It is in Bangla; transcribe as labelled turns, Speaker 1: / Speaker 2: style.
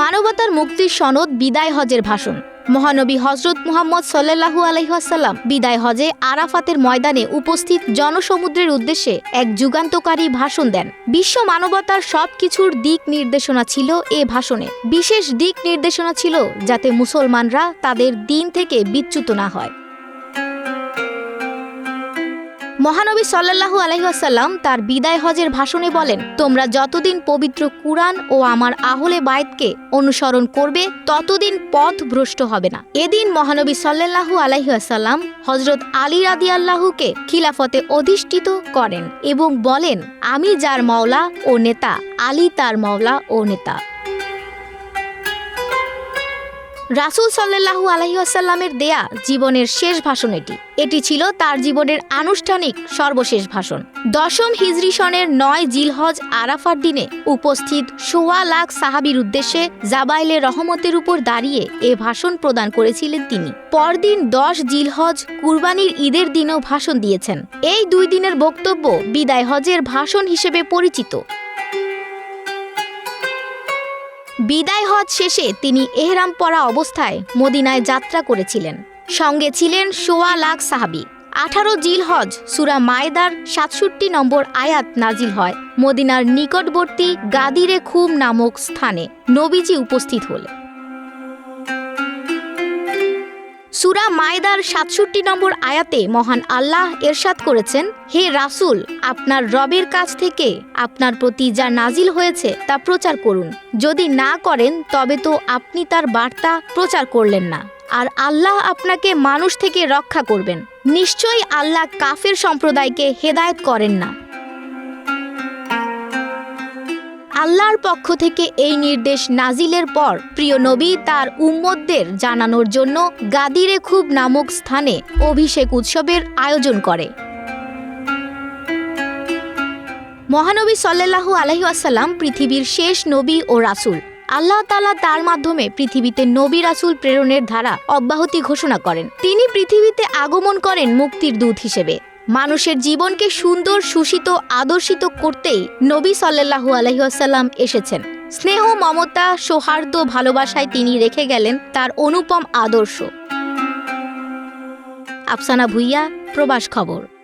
Speaker 1: মানবতার মুক্তির সনদ বিদায় হজের ভাষণ। মহানবী হজরত মুহাম্মদ সাল্লাহু আলহিহাসাল্লাম বিদায় হজে আরাফাতের ময়দানে উপস্থিত জনসমুদ্রের উদ্দেশ্যে এক যুগান্তকারী ভাষণ দেন। বিশ্ব মানবতার সব কিছুর দিক নির্দেশনা ছিল এ ভাষণে। বিশেষ দিক নির্দেশনা ছিল যাতে মুসলমানরা তাদের দিন থেকে বিচ্যুত না হয়। মহানবী সাল্লাহু আলহিহাসাল্লাম তার বিদায় হজের ভাষণে বলেন, তোমরা যতদিন পবিত্র কুরআন ও আমার আহলে বায়তকে অনুসরণ করবে, ততদিন পথ ভ্রষ্ট হবে না। এদিন মহানবী সাল্লাহু আলহিহাসাল্লাম হজরত আলী রাদি খিলাফতে অধিষ্ঠিত করেন এবং বলেন, আমি যার মাওলা ও নেতা, আলী তার মাওলা ও নেতা। রাসুল সাল্লাহু আলহিহাসাল্লামের দেয়া জীবনের শেষ ভাষণ এটি। এটি ছিল তার জীবনের আনুষ্ঠানিক সর্বশেষ ভাষণ। দশম হিজরি সনের নয় জিলহজ আরাফার দিনে উপস্থিত সোয়া লাখ সাহাবির উদ্দেশ্যে জাবাইলে রহমতের উপর দাঁড়িয়ে এ ভাষণ প্রদান করেছিলেন তিনি। পরদিন দশ জিলহজ কুরবানির ঈদের দিনও ভাষণ দিয়েছেন। এই দুই দিনের বক্তব্য বিদায় হজের ভাষণ হিসেবে পরিচিত। বিদায় হজ শেষে তিনি এহরাম পরা অবস্থায় মদিনায় যাত্রা করেছিলেন। সঙ্গে ছিলেন সোয়া লাখ সাহাবি। আঠারো জিল হজ, সুরা মায়দার সাতষট্টি নম্বর আয়াত নাজিল হয় মদিনার নিকটবর্তী গাদিরে খুম নামক স্থানে। নবীজি উপস্থিত হলেন। সুরা মায়দার সাতষট্টি নম্বর আয়াতে মহান আল্লাহ এরশাদ করেছেন, হে রাসূল, আপনার রবের কাছ থেকে আপনার প্রতি যা নাজিল হয়েছে তা প্রচার করুন। যদি না করেন, তবে তো আপনি তার বার্তা প্রচার করলেন না। আর আল্লাহ আপনাকে মানুষ থেকে রক্ষা করবেন। নিশ্চয়ই আল্লাহ কাফের সম্প্রদায়কে হেদায়ত করেন না। আল্লাহর পক্ষ থেকে এই নির্দেশ নাজিলের পর প্রিয় নবী তার উম্মদদের জানানোর জন্য গাদিরে খুব নামক স্থানে অভিষেক উৎসবের আয়োজন করে। মহানবী সাল্লাল্লাহু আলহি আসাল্লাম পৃথিবীর শেষ নবী ও রাসূল। আল্লাহ তালা তার মাধ্যমে পৃথিবীতে নবী রাসূল প্রেরণের ধারা অব্যাহতি ঘোষণা করেন। তিনি পৃথিবীতে আগমন করেন মুক্তির দূত হিসেবে। মানুষের জীবনকে সুন্দর, সুশীত, আদর্শিত করতেই নবী সাল্লাহু আলহিহাসাল্লাম এসেছেন। স্নেহ, মমতা, সৌহার্দ্য, ভালোবাসায় তিনি রেখে গেলেন তার অনুপম আদর্শ। আফসানা ভুইয়া, প্রবাস খবর।